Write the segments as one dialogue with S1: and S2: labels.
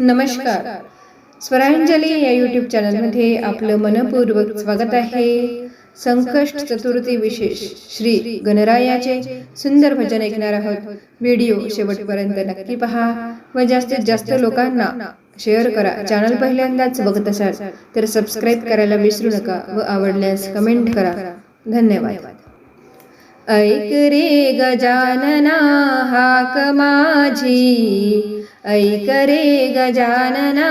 S1: नमस्कार. स्वरांजली या यूट्यूब चॅनलमध्ये आपलं मनपूर्वक स्वागत आहे. संकष्ट चतुर्थी विशेष श्री गणरायाचे सुंदर भजन ऐकणार आहोत. व्हिडिओ शेवटपर्यंत नक्की पहा. व जास्तीत जास्त लोकांना शेअर करा. चॅनल पहिल्यांदाच बघत असाल तर सबस्क्राईब करायला विसरू नका व आवडल्यास कमेंट करा. धन्यवाद. ऐक रे गजानना हाक माझी. ऐक रे गजानना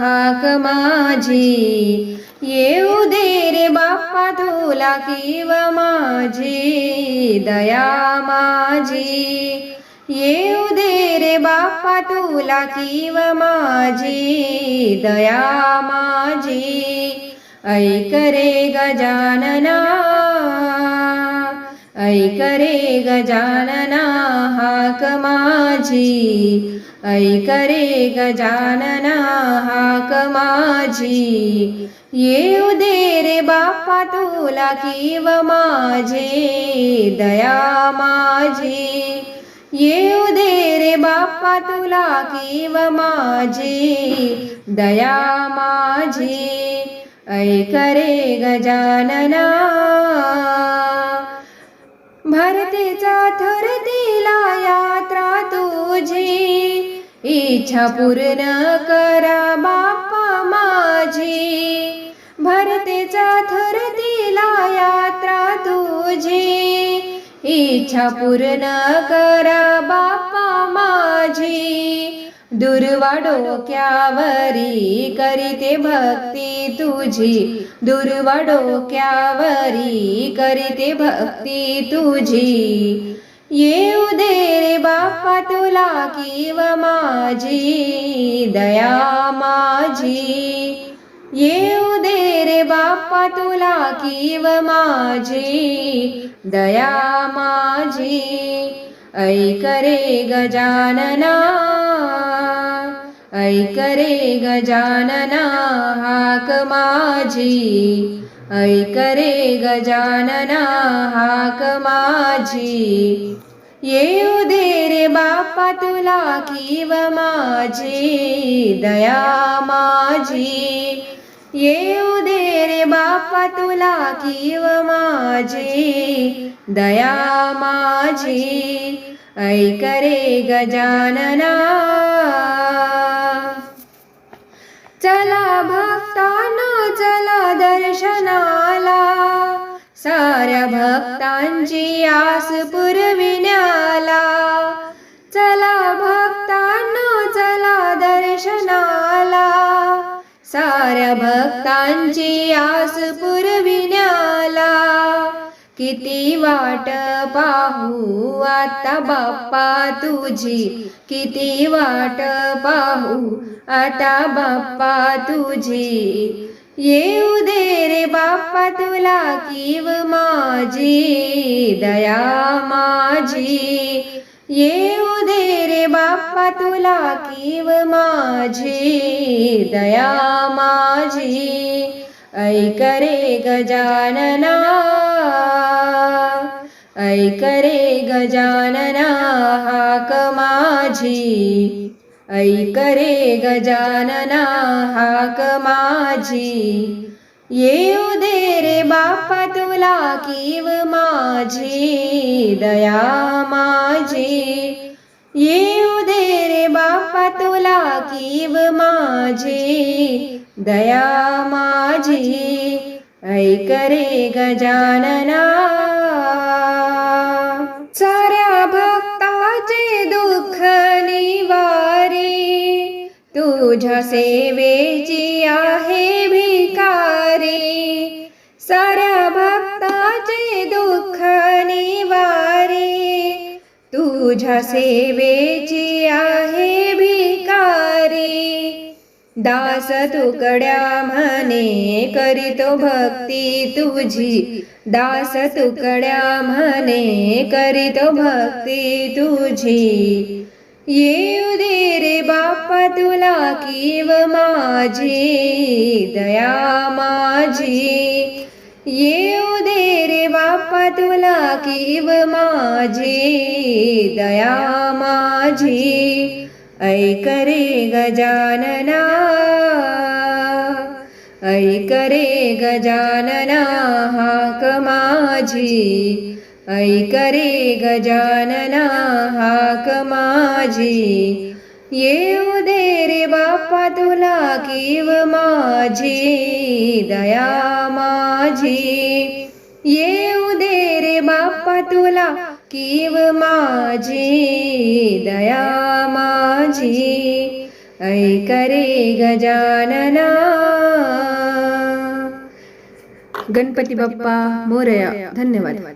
S1: हाक माझी. येऊ दे रे बाप्पा तुला किव माझी दया माझी. येऊ दे रे बाप्पा तुला किव माझी दया माझी. ऐक रे गजानना ऐक रे गजानना हाक माझी. ऐक रे गजानना हाक माझी. येऊ दे रे बाप्पा तुला किव माझे दया माझी. येऊ दे रे बाप्पा तुला किव माझी दया माझी. ऐक रे गजानना भारतेचा थर दिला यात्रा तुझी. इच्छा पूर्ण करा बाप्पा माझी. भरतेचा थर दिला यात्रा तुझी. इच्छा पूर्ण करा बाप्पा माझी. दुर्वा डोक्यावरी करीते भक्ती तुझी. दुर्वा डोक्यावरी करीते भक्ती तुझी. येऊ दे रे बाप्पा तुला किव माझी दया माझी. येऊ दे रे बाप्पा तुला किव माझी दया माझी. ऐक रे गजानना ऐक रे गजानना हाक माझी. ऐक रे गजानना हाक माझी. येऊ दे रे बापा तुला किव माझी. दया माझी. येऊ दे रे बापा तुला किव माझी. दया माझी. ऐक रे गजानना चला भक्तांना चला दर्शनाला. साऱ्या भक्तांची आस पुरविण्याला. चला भक्तांना चला दर्शनाला. साऱ्या भक्तांची आस पुरविण्याला. किती वाट पाहू आता बाप्पा तुझी? किती वाट पाहू आता बाप्पा तुझी? येऊ दे रे बाप्पा तुला किव माझी दया माझी. येऊ दे रे बाप्पा तुला किव माझी दया माझी. ऐक रे गजानना ऐक रे गजानना हाक माझी. ऐक रे गजानना हाक माझी. येऊ दे रे बापा तुला कीव माझी दया माझी. येऊ दे रे बापा तुला कीव माझी दया माझी. ऐक रे गजानना साऱ्या भक्ताचे दुःख निवारी. तुझ्या सेवेची आहे भिकारी. साऱ्या भक्ताचे दुःख निवारी. तुझ्या सेवेची आहे दास तुकड्या म्हणे करीतो भक्ती तुझी. दास तुकड्या म्हणे करीतो भक्ती तुझी. येऊ दे रे बाप्पा तुला किव माझी दया माझी. येऊ दे रे बाप्पा तुला किव माझी दया माझी. ऐक रे गजानना ऐक रे गजानना हाक माझी ऐक रे गजानना हाक माझी येऊ दे रे बाप्पा तुला किव माझी दया माझी. येऊ दे रे बाप्पा तुला किव माझी दया माझी. ऐक रे गजानना गणपती बाप्पा मोरया धन्यवाद.